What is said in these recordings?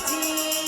বাজে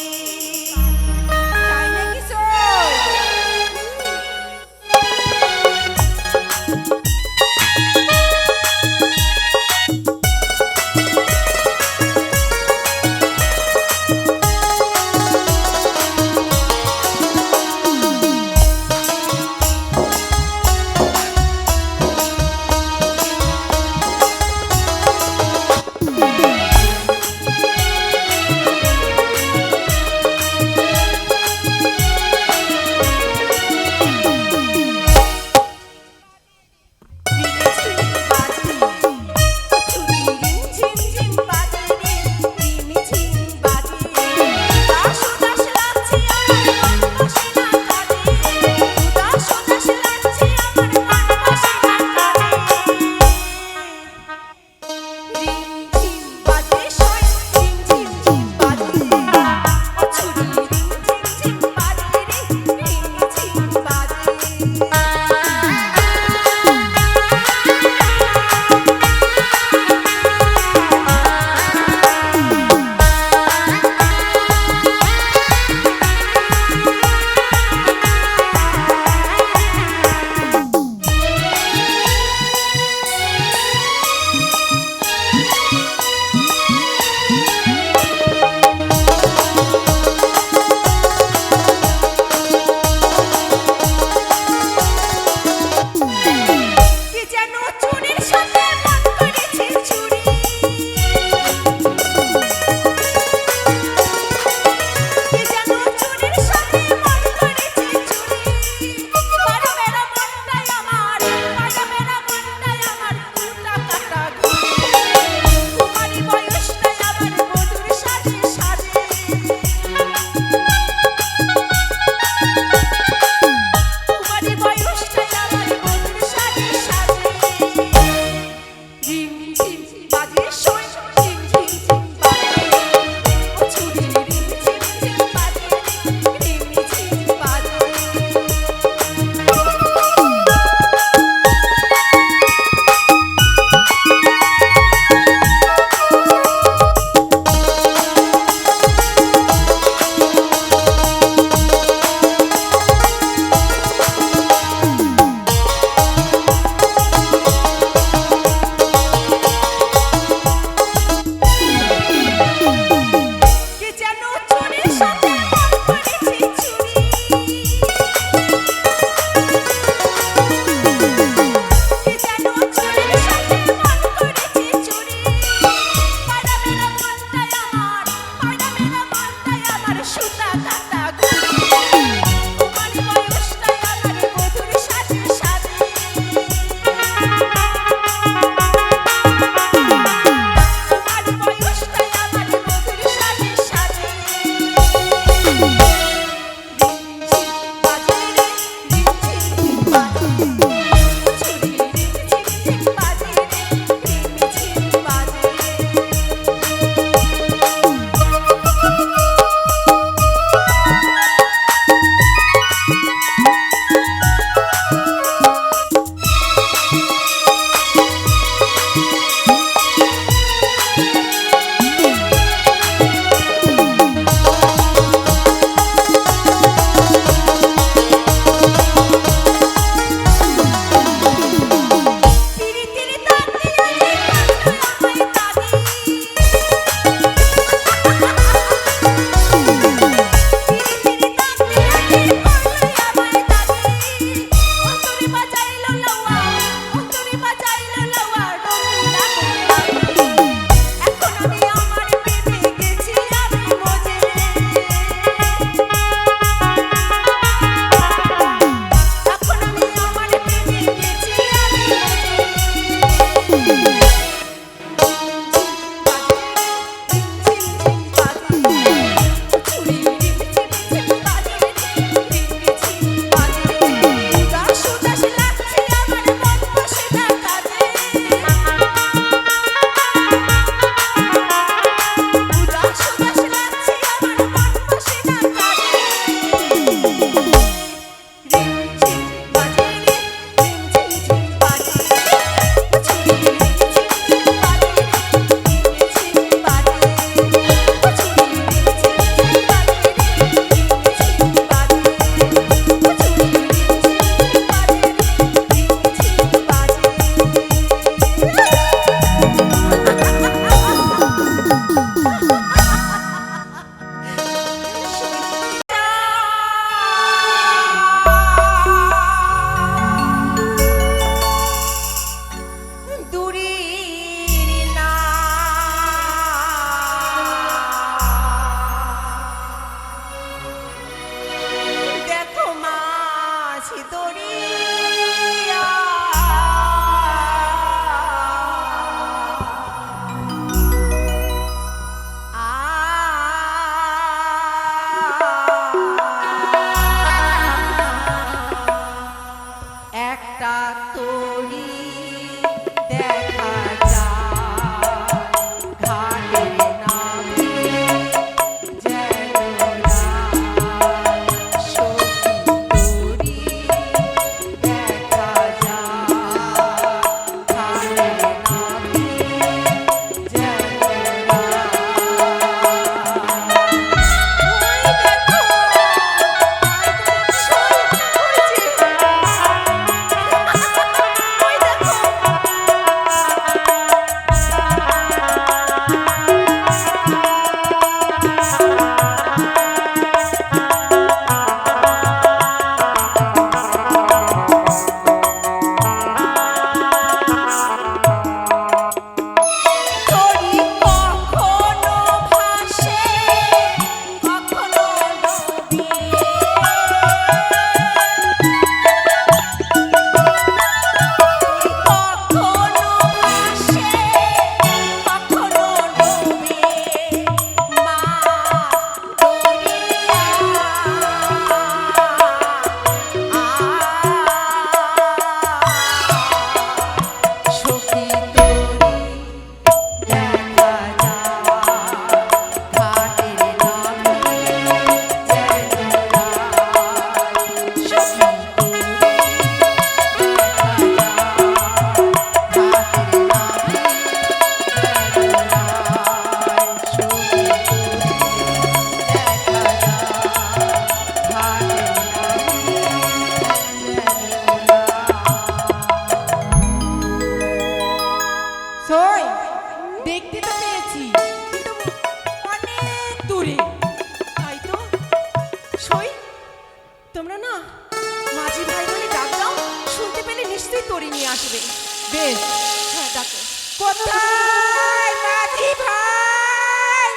কোথায় মাঝি ভাই।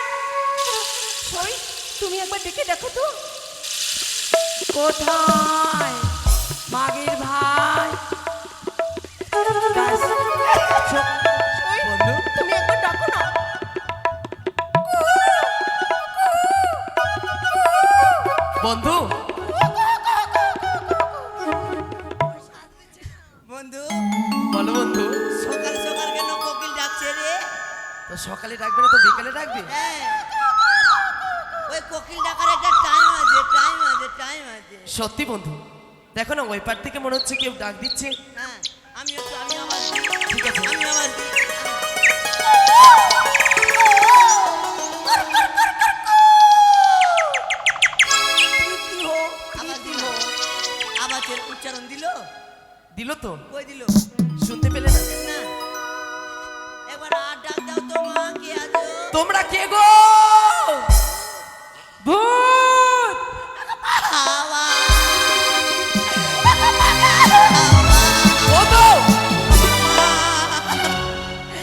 সই তুমি একবার দেখো তো। কোথায়? মাগের ভাই। তুমি একবার ডাকো না। বন্ধু সকালে ডাকবে না তো বিকালে ডাকবে? হ্যাঁ। ওই কোকিল ডাকার একটা টাইম আছে টাইম আছে টাইম আছে। সত্যি বন্ধু দেখো না ওই পার থেকে মনে হচ্ছে কেউ ডাক দিচ্ছে। হ্যাঁ আমি আমি আবার ঠিক আছে। আমি আবার আবার দিল উচ্চারণ দিল? দিল তো। কই দিল? তোমরা কে গো? ভূত!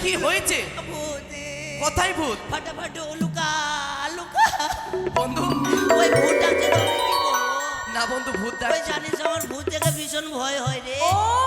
কি হয়েছে? ভূতে কোথায় ভূত। ফাটাফাটি ও লুকা লুকা বন্ধু ওই ভূত। না বন্ধু ভূত জানিস আমার ভূত দেখে ভীষণ ভয় হয় রে। ও!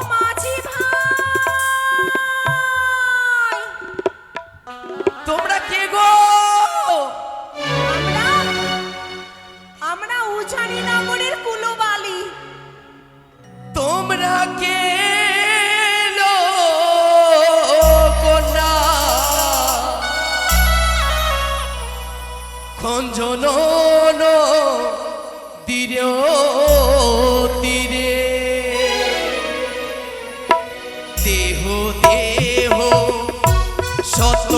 দেহ দেহ শত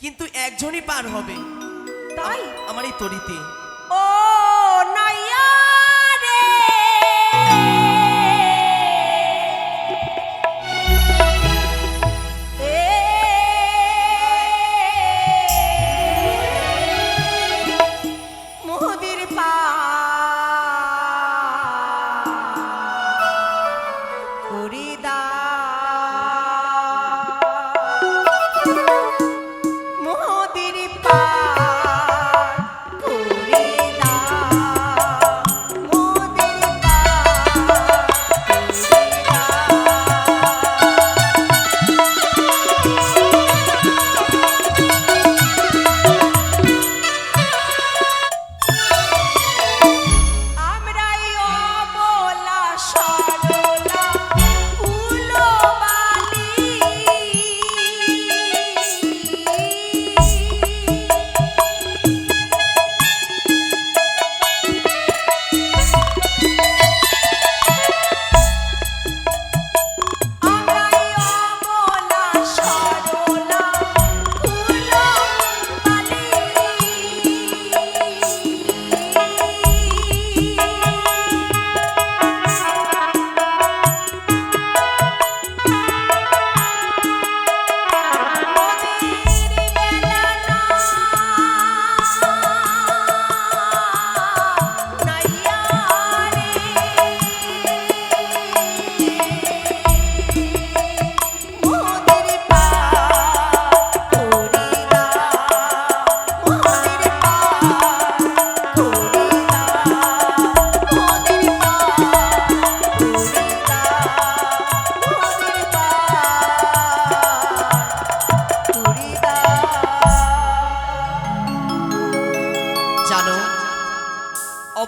কিন্তু একজনই পার হবে। তাই? আমার এই তরিতে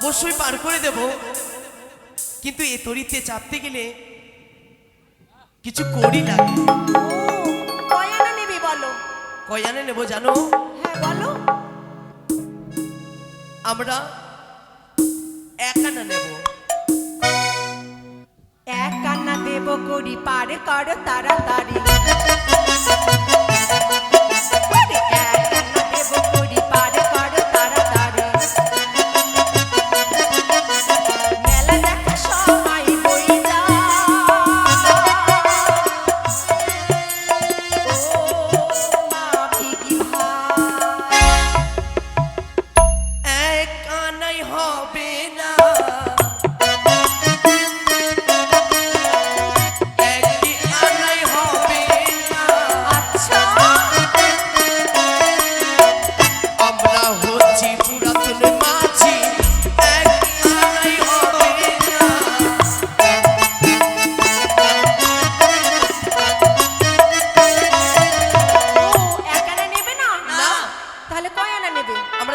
অবশ্যই পার করে দেব। কিন্তু এ তরিতে চাপতে গেলে কিছু করি না কয়ানে নেব জানো? হ্যাঁ বলো। আমরা একানা নেব। এক কান্না দেব করি পারে করো তাড়াতাড়ি।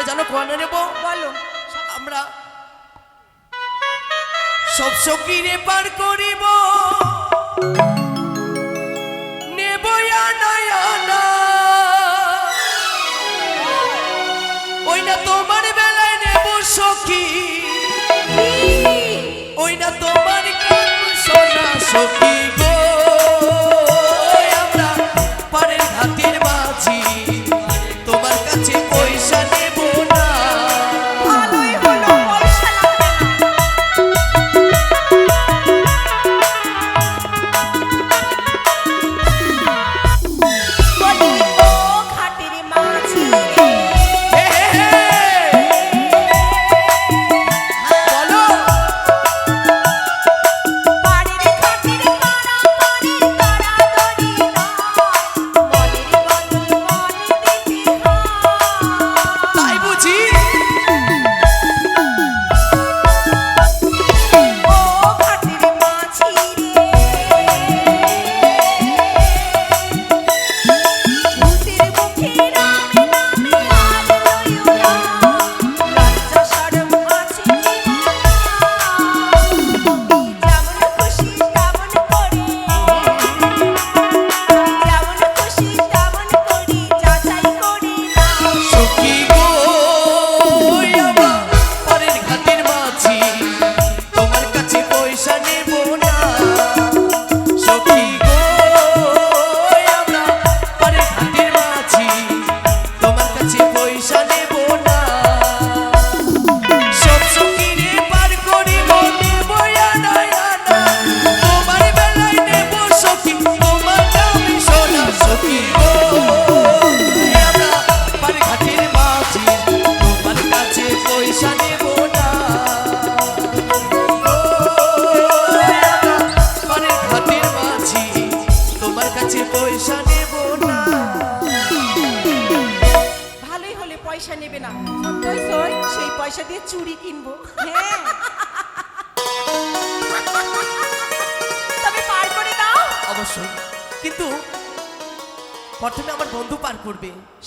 জানো কোয়ানো নেব? বলো। আমরা সব সকিরে পার করিব। নেব আনা। ওই না তোমার বেলায় নেব সখী। ওই না তোমার সোনা সখী?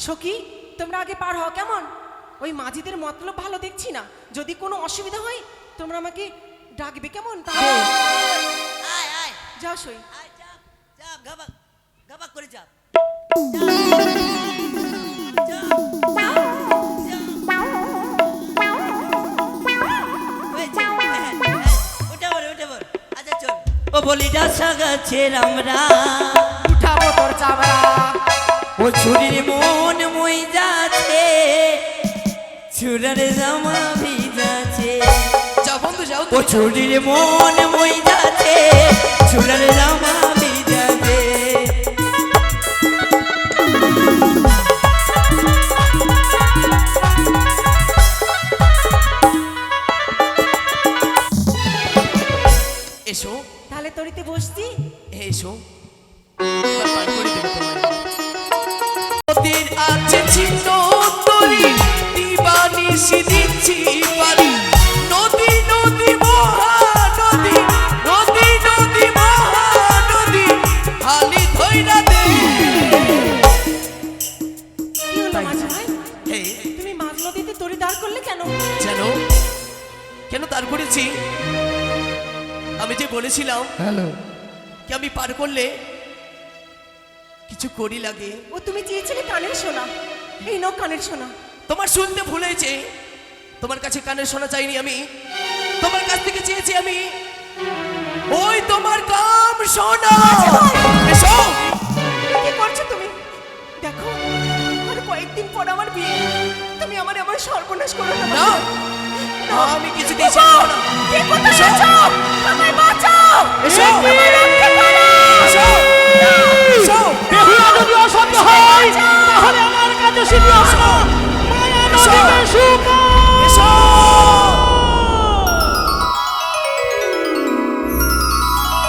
সখী তোমরা আগে পার হও কেমন? ওই মাঝিদের মতলব ভালো দেখছি না। যদি কোনো অসুবিধা হয় তোমরা আমাকে ডাকবে কেমন? তাহলে হ্যাঁ। যা সই। করে যা ও বলি যা সাগা ছেলামরা উঠাবো তোর চাবরা ও ছুরির মন মই যাচ্ছে ছুরার জামা ভিজাছে যাও বন্ধু যাও। ও ছুরির মন মই যাচ্ছে ছুরার জামা ভিজাছে এসো। তাহলে তরিতে বসছি। এসো। করে তার করেছি। আমি যে বলেছিলাম হ্যালো। কি আমি পার করলে কিছু করি লাগে? ও তুমি চেয়েছিলে কানের সোনা। এই নাও কানের সোনা। তোমার শুনতে ভুল হয়েছে। তোমার কাছে কানের শোনা চাইনি আমি। তোমার কাছ থেকে চেয়েছি আমি। ওই তোমার কাম শোনা এসো। কি করছ তুমি? দেখো আর কয়েকদিন পর আমার বিয়ে। তুমি আমার এমন সর্বনাশ করো না। না আমি কিছু দিয়েছি না। কে কোথায় আছো আমায় বাঁচাও। এসো। আমায় রক্ষা করো। এসো। এসো। বেহুলা যদি অসভ্য হয় তাহলে আমার কাছে শুধু আসো মায়া নদীতে সুখ